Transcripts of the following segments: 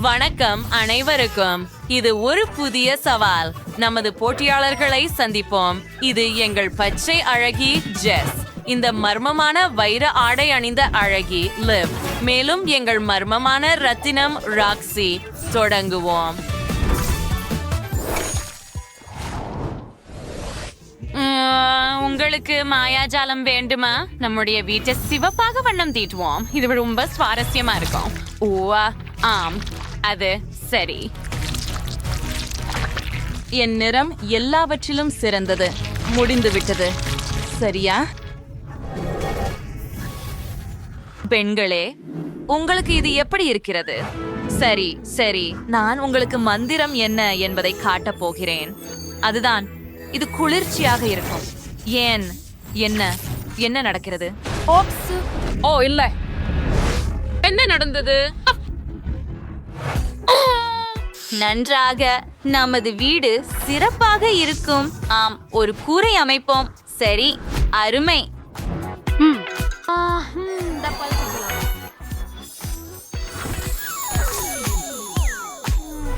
வணக்கம் அனைவருக்கும். இது ஒரு புதிய சவால். நமது போட்டியாளர்களை சந்திப்போம். இது எங்கள் பச்சை அழகி ஜெஸ் இந்த மர்மமான வைர ஆடை அணிந்த அழகி லிவ் மேலும் எங்கள் மர்மமான ரத்தினம் ராக்ஸி தொடங்குவோம். உங்களுக்கு மாயாஜாலம் வேண்டுமா? நம்முடைய வீட்டை சிவப்பாக வண்ணம் தீட்டுவோம். இது ரொம்ப சுவாரஸ்யமா இருக்கும். ஓ ஆம். அது சரி. என் நிறம் எல்லாவற்றிலும் சிறந்தது. முடிந்து விட்டது. சரியா? பெண்களே உங்களுக்கு இது எப்படி இருக்கிறது? சரி சரி. நான் உங்களுக்கு மந்திரம் என்ன என்பதை காட்டப் போகிறேன். அதுதான் இது குளிர்ச்சியாக இருக்கும். ஏன்? என்ன? என்ன நடக்கிறது? ஓ இல்ல. என்ன நடந்தது? நன்றாக நமது வீடு சிறப்பாக இருக்கும். ஆம் ஒரு கூரை அமைப்போம். சரி அருமை.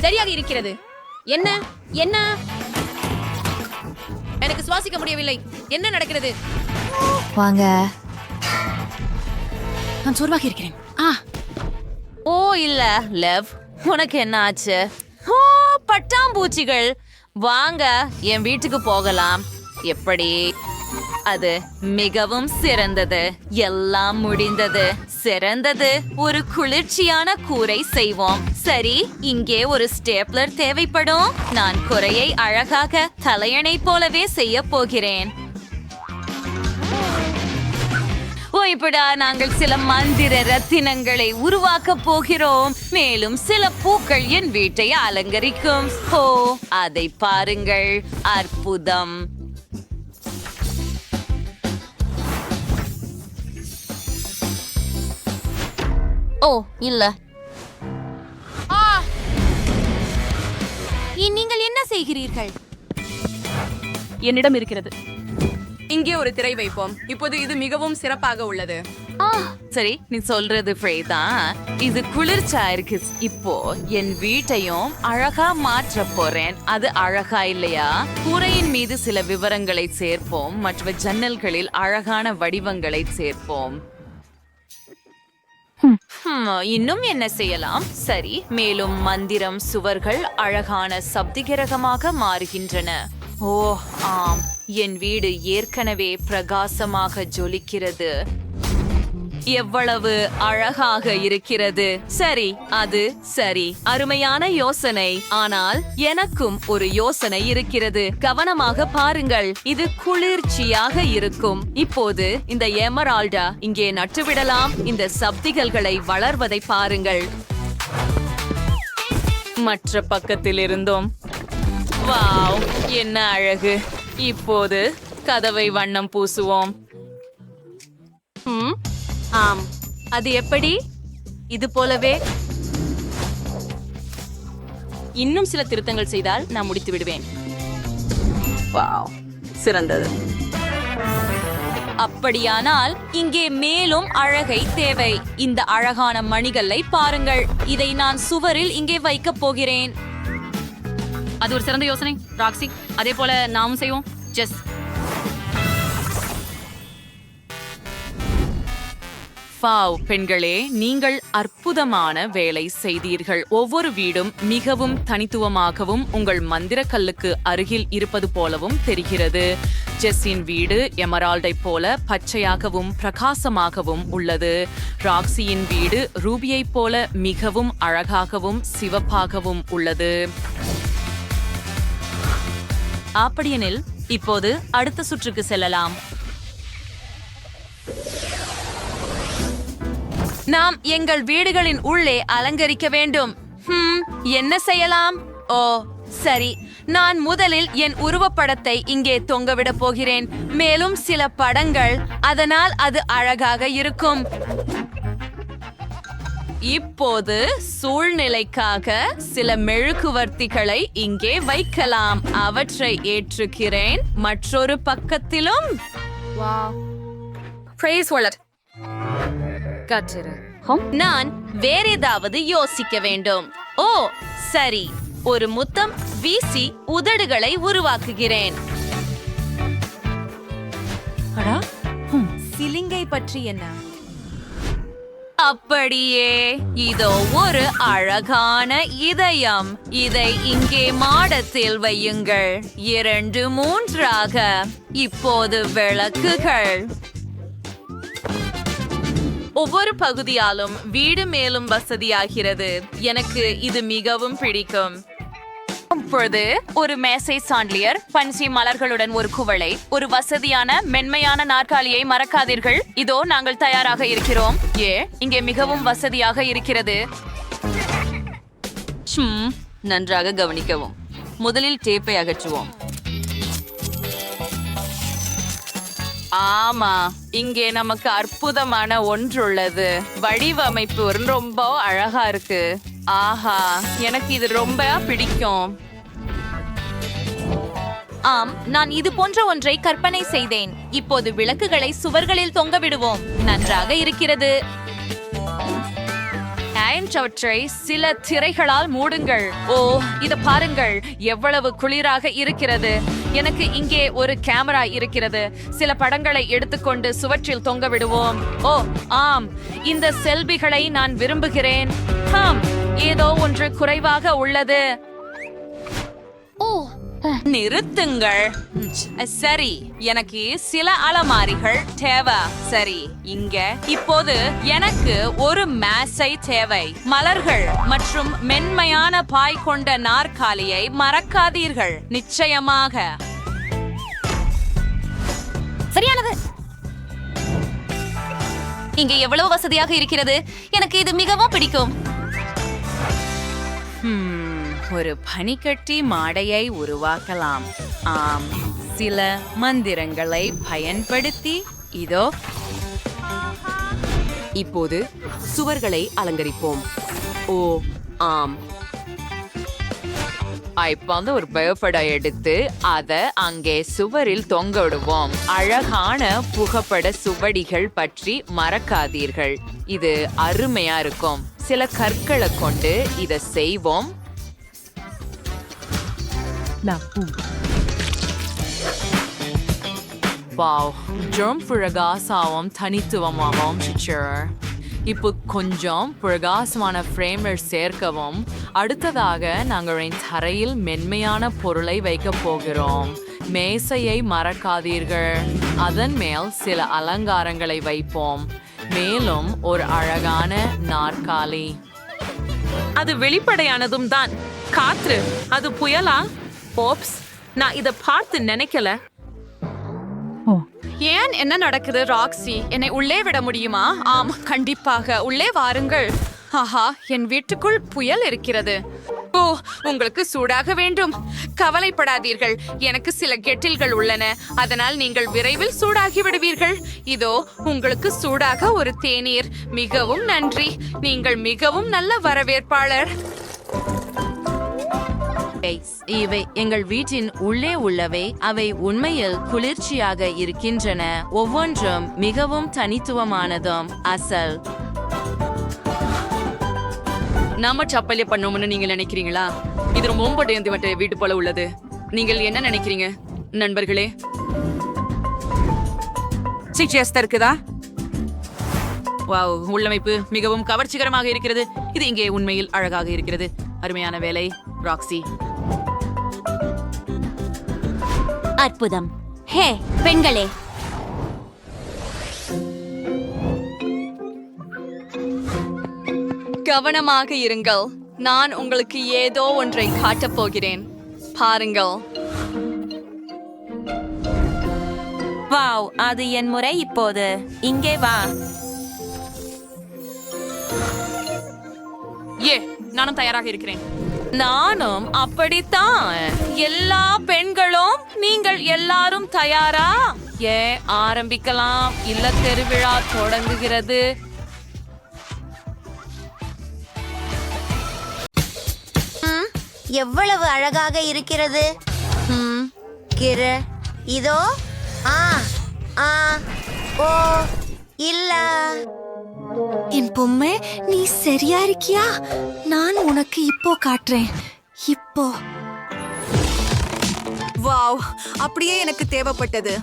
சரியாக இருக்கிறது. என்ன என்ன? எனக்கு சுவாசிக்க முடியவில்லை. என்ன நடக்கிறது? வாங்க. நான் சோர்வாக இருக்கிறேன். ஆ. ஓ இல்ல லவ். உனக்கு என்ன ஆச்சு? ஓ பட்டாம்பூச்சிகள். வாங்க என் வீட்டுக்கு போகலாம். எப்படி? அது மிகவும் சிறந்தது. எல்லாம் முடிந்தது. சிறந்தது. ஒரு குளிர்ச்சியான கூரை செய்வோம். சரி இங்கே ஒரு ஸ்டேப்லர் தேவைப்படும். நான் குறையை அழகாக தலையணை போலவே செய்ய போகிறேன். ஓய்படா நாங்கள் சில மந்திர ரத்தினங்களை உருவாக்க போகிறோம். மேலும் சில பூக்கள் என் வீட்டை அலங்கரிக்கும். ஓ அதை பாருங்கள். அற்புதம். ஓ இல்ல. நீங்கள் என்ன செய்கிறீர்கள்? என்னிடம் இருக்கிறது. இங்கே ஒரு திரை வைப்போம். இப்போது இது மிகவும் சிறப்பாக உள்ளது. ஆ, சரி நீ சொல்றது தான் இது குளிர்ச்சா இருக்கு. இப்போ என் வீட்டையும் அழகா மாற்ற போறேன். அது அழகா இல்லையா? கூரையின் மீது சில விவரங்களை சேர்ப்போம். மற்ற ஜன்னல்களில் அழகான வடிவங்களை சேர்ப்போம். ஹம், இன்னும் என்ன செய்யலாம்? சரி மேலும் மந்திரம் சுவர்கள் அழகான சப்திகரகமாக மாறுகின்றன. ஓ ஆம். என் வீடு ஏற்கனவே பிரகாசமாக ஜொலிக்கிறது. எவ்வளவு அழகாக இருக்கிறது. சரி அது சரி. அருமையான யோசனை. ஆனால் எனக்கும் ஒரு யோசனை இருக்கிறது. கவனமாக பாருங்கள் இது குளிர்ச்சியாக இருக்கும். இப்போது இந்த எமரால்டா இங்கே நட்டுவிடலாம். இந்த சப்திகள்களை வளர்வதை பாருங்கள். மற்ற பக்கத்தில் இருந்தோம் வாவ் என்ன அழகு. இப்போது கதவை வண்ணம் பூசுவோம். ஆம். அது எப்படி? இது போலவே. இன்னும் சில திருத்தங்கள் செய்தால் நான் முடித்து விடுவேன். வாவ் சிறந்தது. அப்படியானால் இங்கே மேலும் அழகை தேவை. இந்த அழகான மணிகளை பாருங்கள். இதை நான் சுவரில் இங்கே வைக்கப் போகிறேன். அது ஒரு சிறந்த யோசனை ராக்ஸி. அதே போல நாமும் செய்வோம். ஜெஸ் வாவ் பெண்களே நீங்கள் அற்புதமான வேலை செய்தீர்கள். ஒவ்வொரு வீடும் மிகவும் தனித்துவமாகவும் உங்கள் மந்திர கல்லுக்கு அருகில் இருப்பது போலவும் தெரிகிறது. ஜெஸ்ஸின் வீடு எமரால்டை போல பச்சையாகவும் பிரகாசமாகவும் உள்ளது. ராக்ஸியின் வீடு ரூபியைப் போல மிகவும் அழகாகவும் சிவப்பாகவும் உள்ளது. அப்படியெனில் இப்போது அடுத்த சுற்றுக்கு செல்லலாம். நாம் எங்கள் வீடுகளின் உள்ளே அலங்கரிக்க வேண்டும். என்ன செய்யலாம்? ஓ சரி. நான் முதலில் என் உருவப்படத்தை இங்கே தொங்கவிட போகிறேன். மேலும் சில படங்கள் அதனால் அது அழகாக இருக்கும். இப்போது சூழ்நிலைக்காக சில மெழுகுவர்த்திகளை இங்கே வைக்கலாம். அவற்றை ஏற்றுகிறேன். மற்றொரு பக்கத்திலும். நான் வேற ஏதாவது யோசிக்க வேண்டும். ஓ சரி. ஒரு முத்தம் வீசி உதடுகளை உருவாக்குகிறேன். சிலிங்கை பற்றி என்ன? அப்படியே. இதோ ஒரு அழகான இதயம். இதை இங்கே மாடத்தில் வையுங்கள். இரண்டு மூன்றாக. இப்போது விளக்குகள். ஒவ்வொரு பகுதியாலும் வீடு மேலும் வசதியாகிறது. எனக்கு இது மிகவும் பிடிக்கும். இப்பொழுது ஒரு மேசை சாண்டிலியர் பன்சி மலர்களுடன் ஒரு குவளை ஒரு வசதியான மென்மையான நாற்காலியை மறக்காதீர்கள். இதோ நாங்கள் தயாராக இருக்கிறோம். ஏ இங்கே மிகவும் வசதியாக இருக்கிறது. நன்றாக கவனிக்கவும். முதலில் டேப்பை அகற்றுவோம். ஆமா இங்கே நமக்கு அற்புதமான ஒன்றுள்ளது. வடிவமைப்பு ரொம்ப அழகா இருக்கு. ஆஹா எனக்கு இது ரொம்ப பிடிக்கும். ஆம் நான் இது போன்ற ஒன்றை கற்பனை செய்தேன். இப்போது விளக்குகளை சுவர்களில் தொங்க விடுவோம். நன்றாக இருக்கிறது. அவற்றை சில திரைகளால் மூடுங்கள். ஓ இத பாருங்கள். எவ்வளவு குளிராக இருக்கிறது. எனக்கு இங்கே ஒரு கேமரா இருக்கிறது. சில படங்களை எடுத்துக்கொண்டு சுவற்றில் தொங்க விடுவோம். ஓ ஆம். இந்த செல்பிகளை நான் விரும்புகிறேன். ஆம் ஏதோ ஒன்று குறைவாக உள்ளது. ஓ நிறுத்துங்கள். சரி. எனக்கு சில அலமாரிகள் தேவை. சரி இங்க. இப்போது எனக்கு ஒரு மேசை தேவை. மலர்கள் மற்றும் மென்மையான பாய் கொண்ட நாற்காலியை மறக்காதீர்கள். நிச்சயமாக. சரியானது. இங்கே எவ்வளவு வசதியாக இருக்கிறது? எனக்கு இது மிகவும் பிடிக்கும். ஒரு பனிக்கட்டி மாடையை உருவாக்கலாம். ஆம் சில மந்திரங்களை பயன்படுத்தி இதோ. இப்போது சுவர்களை அலங்கரிப்போம். ஓ ஆம். இப்ப வந்து ஒரு புகைப்படம் எடுத்து அதை அங்கே சுவரில் தொங்க விடுவோம். அழகான புகைப்பட சுவடிகள் பற்றி மறக்காதீர்கள். இது அருமையா இருக்கும். சில கற்களை கொண்டு இதை செய்வோம். வாவ் ஜம் பிரகாசாவும் தனித்துவமாகவும் சிச்சர் இப்போ கொஞ்சம் பிரகாசமான ஃப்ரேமர் சேர்க்கவும் அடுத்ததாக நாங்கள் என் தரையில் மென்மையான பொருளை வைக்க போகிறோம் மேசையை மறக்காதீர்கள் அதன் மேல் சில அலங்காரங்களை வைப்போம் மேலும் ஒரு அழகான நாற்காலி அது வெளிப்படையானதும் தான் காற்று அது புயலா ஓப்ஸ் நான் இத பார்த்து நினைக்கல. ஏன் என்ன நடக்குது ராக்ஸி? என்னை உள்ளே விட முடியுமா? ஆம் கண்டிப்பாக. உள்ளே வாருங்கள். ஆஹா என் வீட்டுக்குள் புயல் இருக்கிறது. ஓ உங்களுக்கு சூடாக வேண்டும். கவலைப்படாதீர்கள். எனக்கு சில கெட்டில்கள் உள்ளன. அதனால் நீங்கள் விரைவில் சூடாகி விடுவீர்கள். இதோ உங்களுக்கு சூடாக ஒரு தேநீர். மிகவும் நன்றி. நீங்கள் மிகவும் நல்ல வரவேற்பாளர். இவை எங்கள் வீட்டின் உள்ளே உள்ளவை. அவை உண்மையில் குளிர்ச்சியாக இருக்கின்றன. ஒவ்வொன்றும் மிகவும் தனித்துவமானதும் அசல். நாம சப்பல்ய பண்ணோம்னு நீங்க நினைக்கிறீங்களா? இது ரொம்ப டேந்து மட்ட வீட்டு போல உள்ளது. நீங்கள் என்ன நினைக்கிறீங்க நண்பர்களே? சிக்ஷியஸ்தா இருக்குதா? வாவ் உள்ளமைப்பு மிகவும் கவர்ச்சிகரமாக இருக்கிறது. இது இங்கே உண்மையில் அழகாக இருக்கிறது. அருமையான வேலை ராக்ஸி. அற்புதம். ஹே பெண்களே. கவனமாக இருங்கள். நான் உங்களுக்கு ஏதோ ஒன்றை காட்டப் போகிறேன். பாருங்கள். வாவ் அது என் முறை இப்போது. இங்கே வா. ஏ நானும் தயாராக இருக்கிறேன். நானும் அப்படித்தான். எல்லா பெண்களும் நீங்கள் எல்லாரும் தயாரா? ஏ ஆரம்பிக்கலாம்? இல்ல திருவிழா தொடங்குகிறது? எவ்வளவு அழகாக இருக்கிறது? ம், கிர இதோ ஆ ஆ ஓ இல்ல. என் பொம்மை நீ சரியா இருக்கியா? நான் உனக்கு இப்போ காட்டுறேன். இப்போ. வாவ் அப்படியே எனக்கு தேவைப்பட்டது.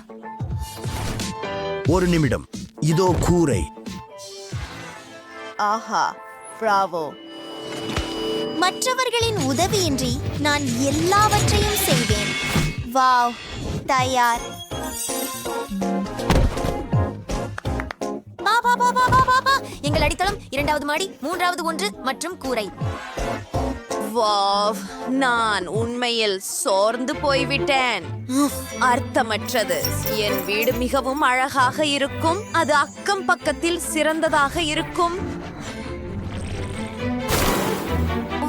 ஒரு நிமிடம். இதோ கூரை. ஆஹா பிராவோ. மற்றவர்களின் உதவியின்றி நான் எல்லாவற்றையும் செய்வேன். வாவ் தயார். எங்கள் அடித்தளம் இரண்டாவது மாடி மூன்றாவது ஒன்று மற்றும் கூரை. வாவ் நான் உண்மையில் சோர்ந்து போய்விட்டேன். அர்த்தமற்றது. என் வீடு மிகவும் அழகாக இருக்கும். அது அக்கம் பக்கத்தில் சிறந்ததாக இருக்கும்.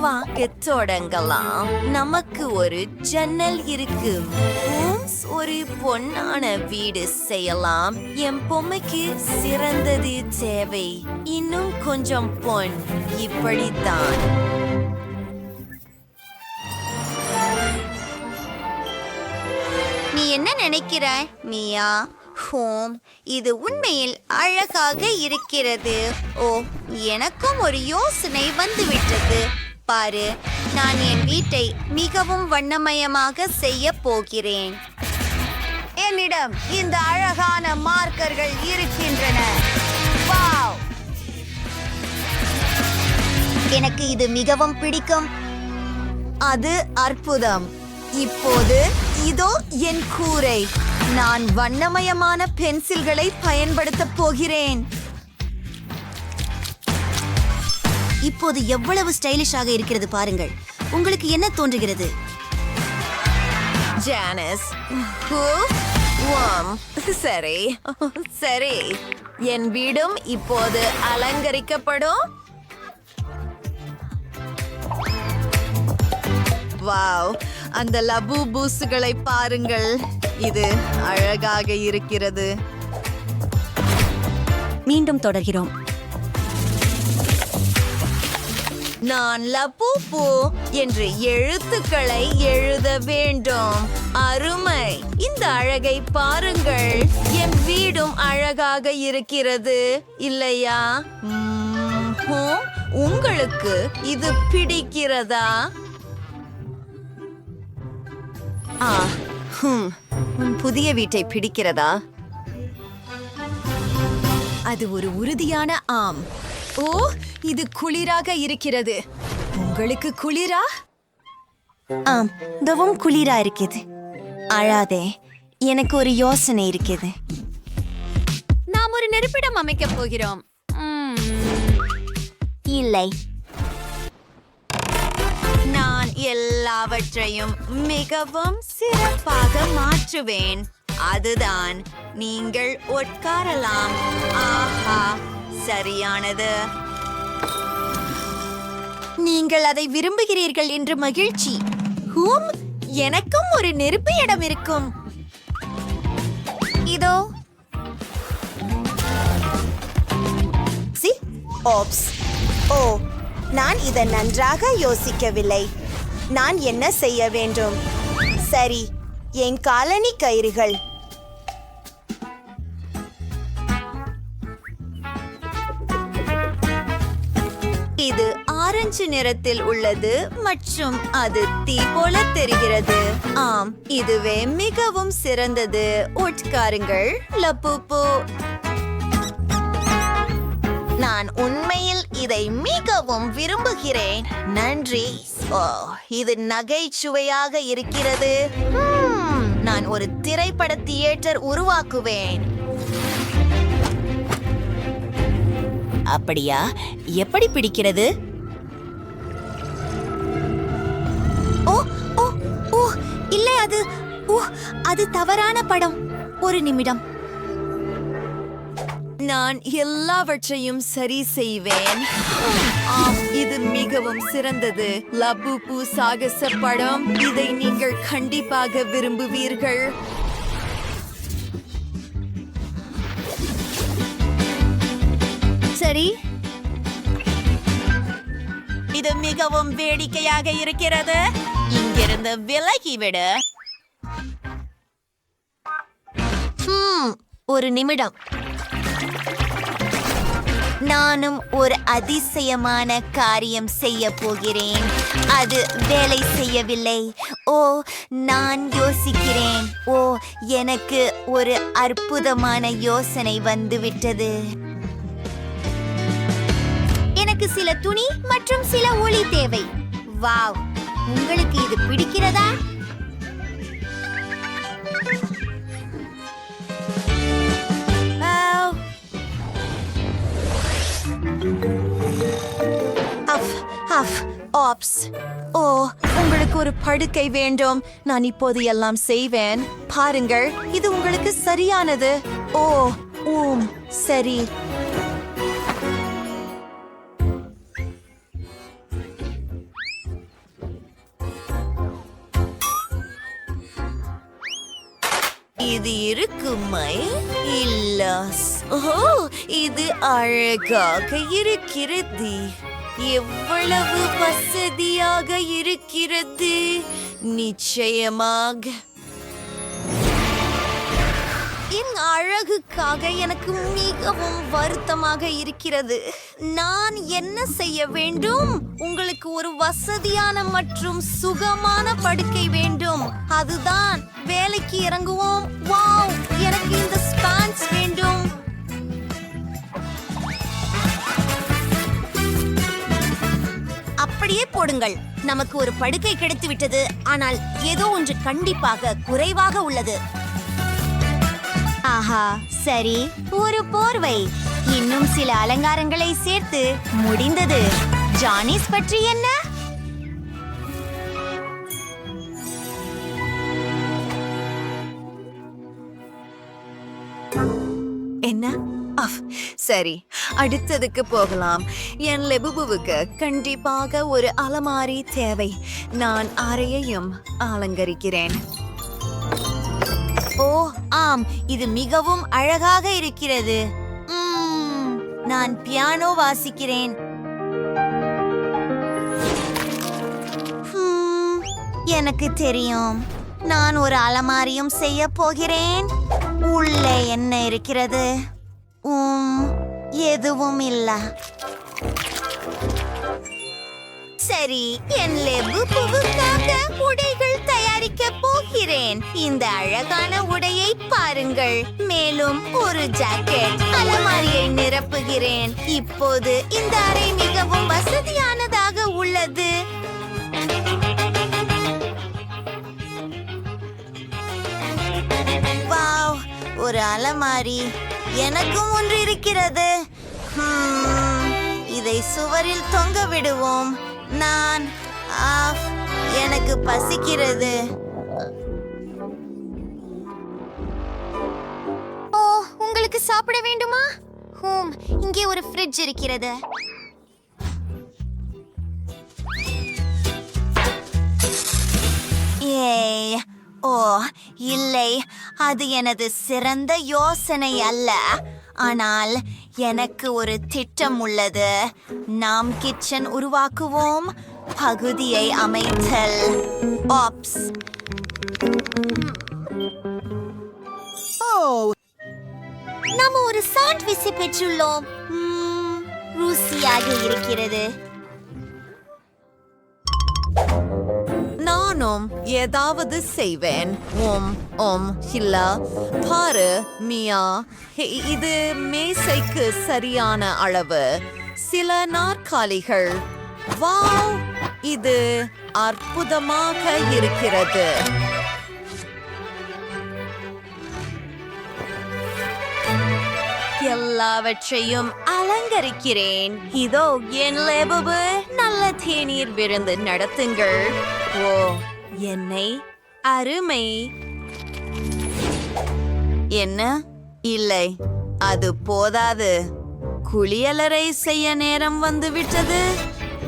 வாங்க தொடங்கலாம் நமக்கு ஒரு ஜன்னல் இருக்கு. ஒரு பொன்னான வீடு செய்யலாம். என் பொம்மைக்கு சிறந்தது தேவை. இன்னும் கொஞ்சம் பொன். இப்படித்தான். நீ என்ன நினைக்கிறாய் மியா? ஹோம் இது உண்மையில் அழகாக இருக்கிறது. ஓ எனக்கும் ஒரு யோசனை வந்துவிட்டது. பாரு நான் என் வீட்டை மிகவும் வண்ணமயமாக செய்ய போகிறேன். என்னிடம் இந்த அழகான மார்க்கர்கள் இருக்கின்றன. எனக்கு இது மிகவும் பிடிக்கும். அது அற்புதம். இப்போது இதோ என் கூரை. நான் வண்ணமயமான பென்சில்களை பயன்படுத்தப் போகிறேன். இப்போது எவ்வளவு ஸ்டைலிஷாக இருக்கிறது பாருங்கள். உங்களுக்கு என்ன தோன்றுகிறது? ஜானஸ். சரி. சரி. என் வீடும் இப்போது அலங்கரிக்கப்படும். வாவ். அந்த லபு பூசுகளை பாருங்கள். இது அழகாக இருக்கிறது. மீண்டும் தொடர்கிறோம். நான் லபூபு என்று எழுத்துக்களை எழுத வேண்டும். அருமை. இந்த அழகை பாருங்கள். என் வீடும் அழகாக இருக்கிறது. இல்லையா? ஹும், உங்களுக்கு இது பிடிக்கிறதா? ஆ ஹும், உன் புதிய வீட்டை பிடிக்கிறதா? அது ஒரு உறுதியான ஆம். ஓ இது குளிராக இருக்கிறது. உங்களுக்கு குளிரா? ஆம் மிகவும் குளிரா இருக்குது அழாதே எனக்கு ஒரு யோசனை இருக்குது நாம் ஒரு நெருப்பிடம் அமைக்கப் போகிறோம். இல்லை. நான் எல்லாவற்றையும் மிகவும் சிறப்பாக மாற்றுவேன். அதுதான் நீங்கள் உட்காரலாம். ஆஹா. சரியானது. நீங்கள் அதை விரும்புகிறீர்கள் என்று மகிழ்ச்சி. ஹூம் எனக்கும் ஒரு நெருப்பு இடம் இருக்கும். இதோ. C oops. ஓ நான் இதை நன்றாக யோசிக்கவில்லை. நான் என்ன செய்ய வேண்டும்? சரி என் காலனி கயிறுகள். ஆரஞ்சு நிறத்தில் உள்ளது மற்றும் அது தீ போல தெரிகிறது. ஆம் இதுவே மிகவும் சிறந்தது. உட்காருங்கள் லப்பூப்பு நான் உண்மையில் இதை மிகவும் விரும்புகிறேன். நன்றி. ஓ இது நகைச்சுவையாக இருக்கிறது. நான் ஒரு திரைப்பட தியேட்டர் உருவாக்குவேன். அப்படியா? எப்படி பிடிக்கிறது? அது ஓ அது தவறான படம். ஒரு நிமிடம். நான் எல்லாவற்றையும் சரி செய்வேன். ஆம் இது மிகவும் சிறந்தது. லபுபு சாகச படம். இதை நீங்கள் கண்டிப்பாக விரும்புவீர்கள். சரி. இது மிகவும் வேடிக்கையாக இருக்கிறது. இங்கிருந்து விலகிவிட. ஒரு நிமிடம். நானும் ஒரு அதிசயமான காரியம் செய்ய போகிறேன். அது வேலை செய்யவில்லை. ஓ நான் யோசிக்கிறேன். ஓ எனக்கு ஒரு அற்புதமான யோசனை வந்துவிட்டது. எனக்கு சில துணி மற்றும் சில ஒளி தேவை. வாவ் உங்களுக்கு இது பிடிக்கிறதா? ஆப்ஸ். ஓ உங்களுக்கு ஒரு படுக்கை வேண்டும். நான் இப்போது எல்லாம் செய்வேன். பாருங்கள் இது உங்களுக்கு சரியானது. ஓ ஊம் சரி. இது இருக்குமை? இல்ல. ஓ இது அழகாக இருக்கிறது. எவ்வளவு வசதியாக இருக்கிறது? நிச்சயமாக. என் அழகுக்காக எனக்கு மிகவும் வருத்தமாக இருக்கிறது. நான் என்ன செய்ய வேண்டும்? உங்களுக்கு ஒரு வசதியான மற்றும் சுகமான படுக்கை வேண்டும். அதுதான். வேலைக்கு இறங்குவோம். வாவ்! எனக்கு இந்த ஸ்பான்ஸ் வேண்டும். அப்படியே போடுங்கள். நமக்கு ஒரு படுக்கை கிடைத்து விட்டது. ஆனால் ஏதோ ஒன்று கண்டிப்பாக குறைவாக உள்ளது. ஆஹா சரி. ஒரு போர்வை. இன்னும் சில அலங்காரங்களை சேர்த்து முடிந்தது. ஜானிஸ் பற்றி என்ன? என்ன? சரி அடுத்ததுக்கு போகலாம். என் லெபுபுவுக்கு கண்டிப்பாக ஒரு அலமாரி தேவை. நான் அறையையும் அலங்கரிக்கிறேன். ஓ ஆம். இது மிகவும் அழகாக இருக்கிறது. நான் பியானோ வாசிக்கிறேன். எனக்கு தெரியும். நான் ஒரு அலமாரியும் செய்ய போகிறேன். உள்ளே என்ன இருக்கிறது? உம் எதுவும் இல்ல சரி என் லெபு புவுக்காக உடைகள் தயாரிக்க போகிறேன். இந்த அழகான உடையை பாருங்கள். மேலும் ஒரு ஜாக்கெட் அலமாரியை நிரப்புகிறேன். இப்போது இந்த அறை மிகவும் வசதியானதாக உள்ளது. வாவ் ஒரு அலமாரி. எனக்கும் ஒன்று இருக்கிறது இதை சுவரில் தொங்க விடுவோம். நான் ஆஃப் எனக்கு பசிக்கிறது. ஓ உங்களுக்கு சாப்பிட வேண்டுமா? ஹூம் இங்கே ஒரு ஃப்ரிட்ஜ் இருக்கிறது. ஏய் ஓ இல்லை. அது எனது சிறந்த யோசனை அல்ல. ஆனால் எனக்கு ஒரு திட்டம் உள்ளது. நாம் கிச்சன் உருவாக்குவோம். பகுதியை அமைத்தல். ஆப்ஸ் ஓ. நாம ஒரு சாண்ட்விச்சை பெற்றுள்ளோம். ம்ம், ருசியாக இருக்கிறது. நானும் ஏதாவது செய்வேன். ஓம் ஓம் ஹில்லா. பாரு மியா. ஹே, இது மேசைக்கு சரியான அளவு. சில நாற்காலிகள். வாவ் இது அற்புதமாக இருக்கிறது. எல்லாவற்றையும் அலங்கரிக்கிறேன். இதோ என் லேபபு நல்ல தேநீர் விருந்து நடத்துங்கள். ஓ என்னை? அருமை. என்ன? இல்லை அது போதாது. குளியலறை செய்ய நேரம் வந்துவிட்டது.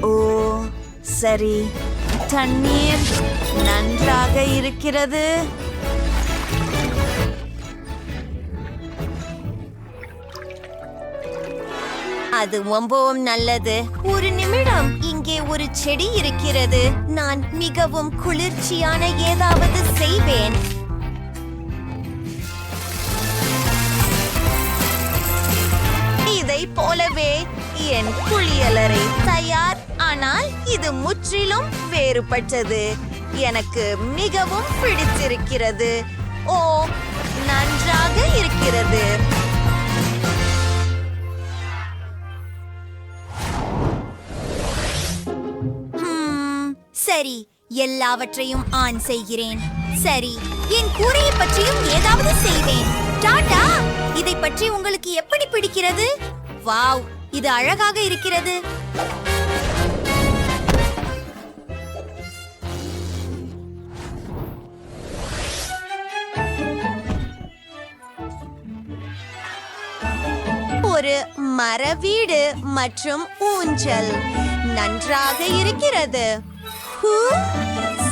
ஓ சரி. தண்ணீர் நன்றாக இருக்கிறது. அது ரொம்பவும் நல்லது. ஒரு நிமிடம் இங்கே ஒரு செடி இருக்கிறது. நான் மிகவும் குளிர்ச்சியான ஏதாவது செய்வேன். இதை போலவே என் குளியலறை தயார். ஆனால் இது முற்றிலும் வேறுபட்டது. எனக்கு மிகவும் பிடித்திருக்கிறது. ஓ நன்றாக இருக்கிறது. சரி எல்லாவற்றையும் ஆன் செய்கிறேன். சரி என் கூரையை பற்றியும் ஏதாவது செய்வேன். டாடா இதை பற்றி உங்களுக்கு எப்படி பிடிக்கிறது? வாவ் இது அழகாக இருக்கிறது. ஒரு மர வீடு மற்றும் ஊஞ்சல் நன்றாக இருக்கிறது.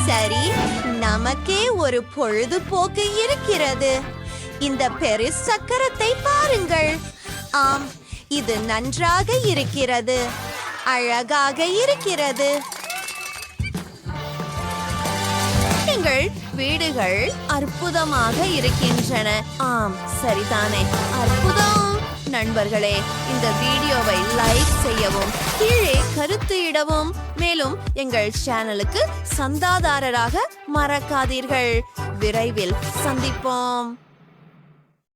சரி நமக்கே ஒரு பொழுதுபோக்கு இருக்கிறது. இந்த பெரு சக்கரத்தை பாருங்கள். ஆம் இது நன்றாக இருக்கிறது. அழகாக இருக்கிறது. எங்கள் வீடுகள் அற்புதமாக இருக்கின்றன. ஆம் சரிதானே. அற்புதம். நண்பர்களே இந்த வீடியோவை லைக் செய்யவும் கீழே கருத்து இடவும். மேலும் எங்கள் சேனலுக்கு சந்தாதாரராக மறக்காதீர்கள். விரைவில் சந்திப்போம்.